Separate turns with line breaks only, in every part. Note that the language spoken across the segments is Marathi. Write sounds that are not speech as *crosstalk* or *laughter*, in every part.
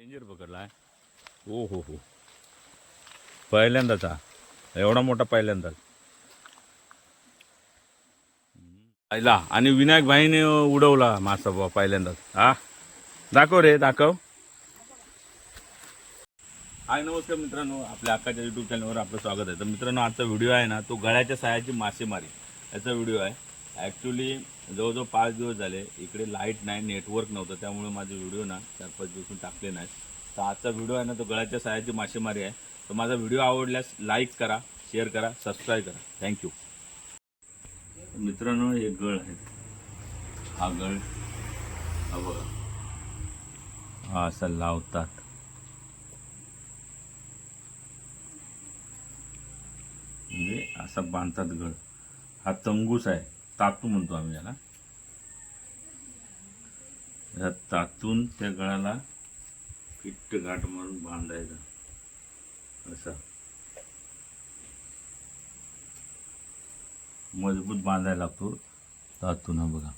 डेंजर पकडलाय ओ हो हो पहिल्यांदाच हा. एवढा मोठा पहिल्यांदाच. पाहिला. आणि विनायक भाईने उडवला मासा बाबा पहिल्यांदाच. हा? दाखव रे दाखव. हाय नमस्कार मित्रांनो. आपल्या अक्काच्या युट्यूब चॅनलवर आपलं स्वागत आहे. तर मित्रांनो आजचा व्हिडिओ आहे ना तो गळ्याच्या सहाय्याची मासेमारी. याचा व्हिडिओ आहे. ॲक्च्युली जवळजवळ पाच दिवस झाले इकडे लाइट नाही नेटवर्क नव्हतं त्यामुळे माझे व्हिडिओ ना चार पाच दिवसून टाकले नाहीत. तर आजचा व्हिडिओ आहे ना तो गळ्याच्या सहाय्याची मासेमारी आहे. तर माझा व्हिडिओ आवडल्यास लाईक करा शेअर करा सबस्क्राईब करा. थँक्यू मित्रांनो हे गळ आहे. हा गळ हा बघा. हा असा लावतात. म्हणजे असा बांधतात गळ. हा तंगूस आहे. तातू म्हणतो आम्ही याला. या तातून त्या गळाला फिट्ट गाठ मारून बांधायचा. असा. मजबूत बांधायला लागतो तातून हा बघा.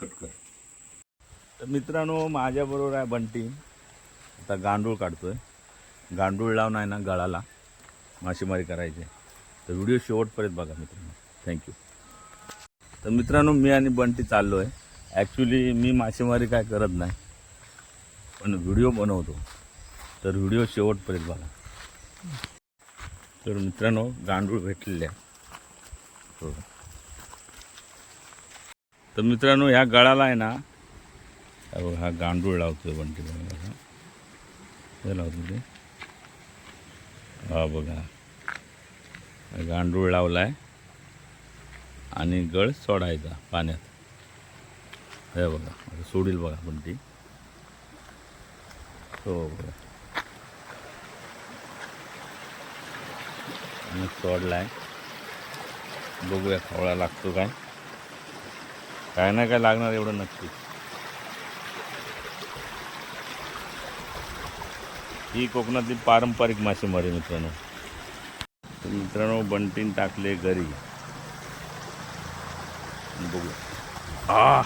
कट तर मित्रांनो माझ्याबरोबर आहे बंटी. आता गांडूळ काढतोय. गांडूळ लावून आहे ना गळाला मासेमारी करायची. तर व्हिडिओ शेवटपर्यंत बघा मित्रांनो. थँक्यू तर मित्रांनो मी आणि बंटी चाललो आहे ॲक्च्युली मी मासेमारी काय करत नाही पण व्हिडिओ बनवतो. तर व्हिडिओ शेवटपर्यंत बघा. तर मित्रांनो गांडूळ भेटलेले आहे. हो. तर मित्रांनो ह्या गळाला आहे ना हा बघा, हा गांडूळ लावतोय बंटी. बघा. हे लावतो ते हा बघा. गांडूळ लावला आहे आणि गळ सोडायचा पाण्यात. हे बघा आता सोडील बघा पण ती हो बघा. आणि आहे बघूया खवळा लागतो काय. काय नाही काय लागणार एवढं नक्की. ही कोकणातली पारंपरिक मासेमारी मित्रांनो. तर मित्रांनो बंटीन टाकले घरी. बघू. आ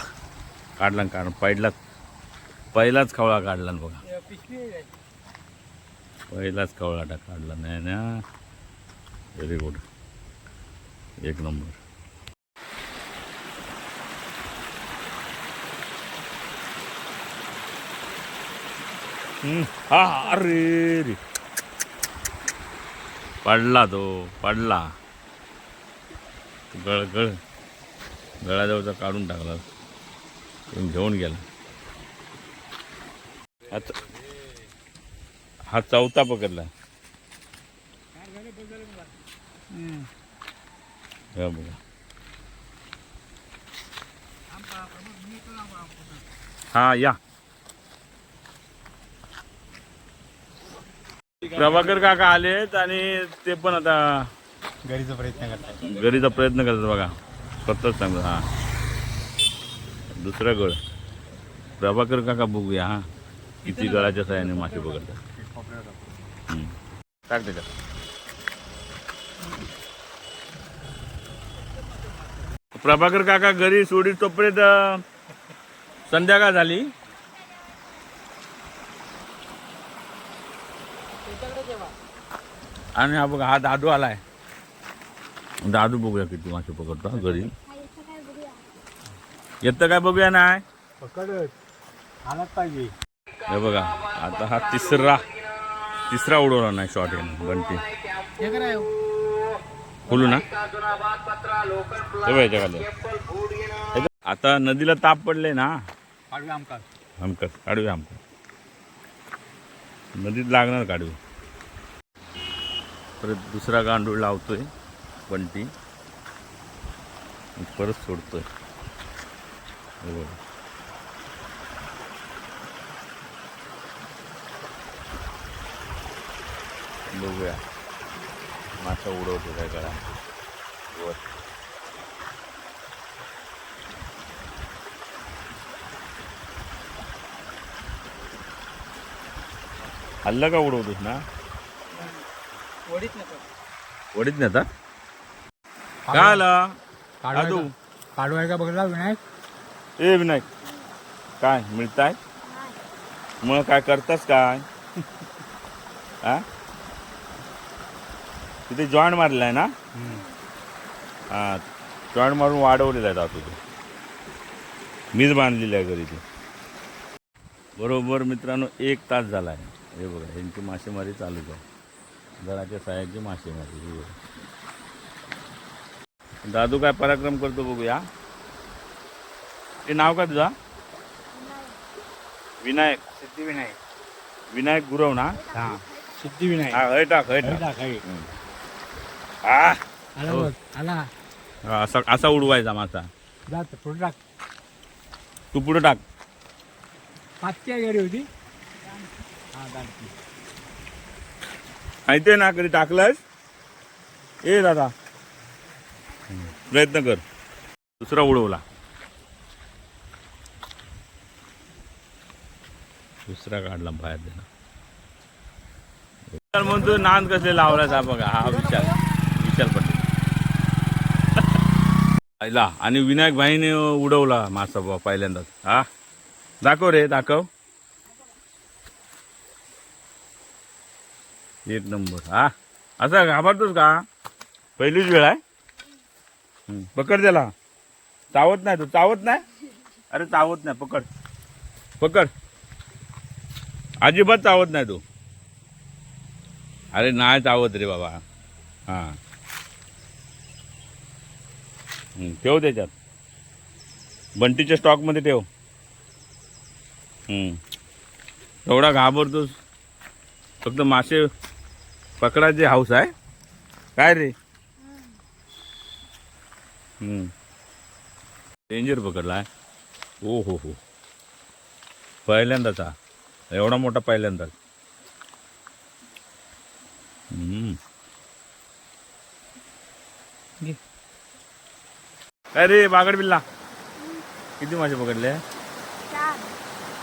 काढला काढ पहिलाच पहिलाच खवळा काढला ना बघा. पहिलाच खवळा टा काढला नाही ना व्हेरी गुड एक नंबर. हा अरे रे पडला तो पडला गळ गळ गळाजवळचा काढून टाकला घेऊन गेला आता हा चौथा पकडला बघा हा या प्रभाकर काका आलेत आणि ते पण आता
घरीचा प्रयत्न करतात.
घरीचा प्रयत्न करतात बघा. स्वतःच सांगतो हा. दुसरा गळ प्रभाकर काका बघूया हा. किती गळाच्या साह्याने मासे पकडतात. टाक त्याच्यात. प्रभाकर काका घरी सोडी तोपर्यंत संध्याकाळ झाली. आणि हा बघा हा दादू आलाय. दादू बघूया किती मासे पकडतो घरी. येतं काय बघूया नाही
पकडत. आलाच पाहिजे.
हे बघा आता हा तिसरा तिसरा उडवला नाही शॉट आहे बंटी. खोलू ना. याच्या आता नदीला ताप पडले ना.
काढूया आमका
हमकस काढूया हमकस. नदीत लागणार काढू परत दुसरा गांडूळ लावतोय बंटी आणि परत सोडतो आहे बघा. बघूया. मासा उडवतो काय करा वर. हल्ला का उडवतोस ना? वडीत नाही आता काय आला?
काढू का? बघला विनायक?
ए विनायक. काय मिळताय? मग काय करतास काय? *laughs* हा तिथे जॉईंट मारलाय ना? हा जॉईंट मारून वाढवलेला आहे जातो तो. मीच बांधलेली आहे घरी ते. बरोबर मित्रांनो एक तास झाला आहे. हे बघा यांची मासेमारी चालूच आहे. घराच्या साह्याची मासेमारी ही. बघा. दादू काय पराक्रम करतो बघूया. ते नाव काय तुझा? विनायक.
सिद्धिविनायक.
विनायक गुरव ना?
हा. सिद्धिविनायक.
हा हय टाक हय टाक. हा.
आला. बघ आला.
असा असा उडवायचा मासा.
जात पुढे टाक.
तू पुढे टाक.
पाचच्या घरी होती. हा
माहिती आहे ना कधी टाकलायस ए दादा. प्रयत्न कर. दुसरा उडवला. दुसरा काढला बाहेर देणं. विचार म्हणतो नांद कसले लावलास हा बघा. हा विचार विचार पटेल. आईला आणि विनायक भाईने उडवला मासा बाबा पहिल्यांदाच. हा? दाखव रे दाखव. एक नंबर हा? असा घाबरतोस का? पहिलीच वेळ आहे. पकड त्याला. चावत नाही तो चावत नाही? अरे चावत नाही पकड. पकड. अजिबात चावत नाही तो. अरे नाही चावत रे बाबा. हां. ठेव त्याच्यात. बंटीच्या स्टॉकमध्ये ठेव. एवढा घाबरतोस. फक्त मासे पकडायचे हाऊस आहे. काय रे? डेंजर पकडला आहे. ओ हो हो. पहिल्यांदाच. हा एवढा मोठा पहिल्यांदाच. काय रे बागड बिल्ला? किती मासे पकडले?
चार.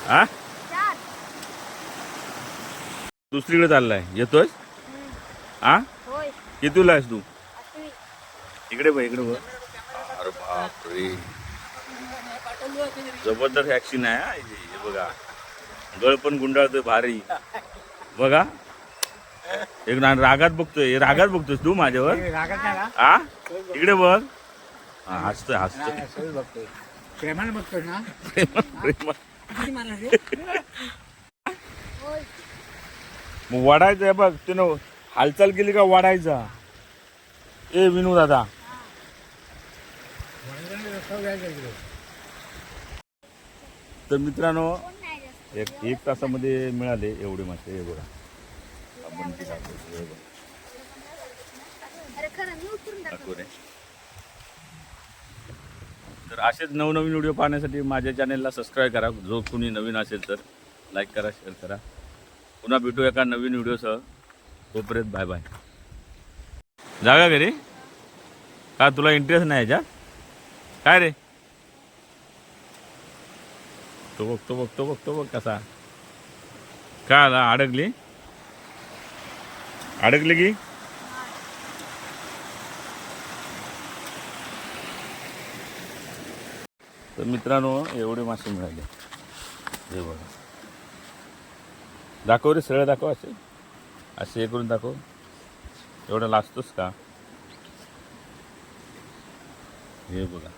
हा
चार.
दुसरीकडे चाललाय. येतोय हा
होय.
कितीला आहेस तू? इकडे बघ इकडे बघ. अरे बापरे. जबरदस्त ऍक्शन आहे हा. हे बघा. गळ पण गुंडाळतोय भारी. बघा. एक ना रागात बघतोय रागात बघतोयस तू माझ्यावर?
रागात नाही का?
हा इकडे बघ. हा, हसतोय हसतोय.
बघतोय. प्रेमाने बघतोय ना?
मग वाढायचं आहे बघ त्यानं हालचाल केली का वाढायचा? ए विनू दादा. तर मित्रांनो एक एक तासामध्ये मिळाले एवढे मासे हे बघा. आपण ते दाखवतो. तर असेच नवनवीन व्हिडिओ पाहण्यासाठी माझ्या चॅनेलला सबस्क्राईब करा. जो कोणी नवीन असेल तर लाईक करा शेअर करा. पुन्हा भेटू एका नवीन व्हिडिओसह. तोपर्यंत बाय बाय जागा घरी? का तुला इंटरेस्ट नाही याच्यात? काय रे? तो बघतो बघतो बघतो बघ कसा. का आला? अडकली? अडकली की? तर मित्रांनो एवढे मासे मिळाले. हे बघा. दाखव रे सरळ दाखव असे. असे हे करून दाखव. एवढं लाजतोस का? हे बघा.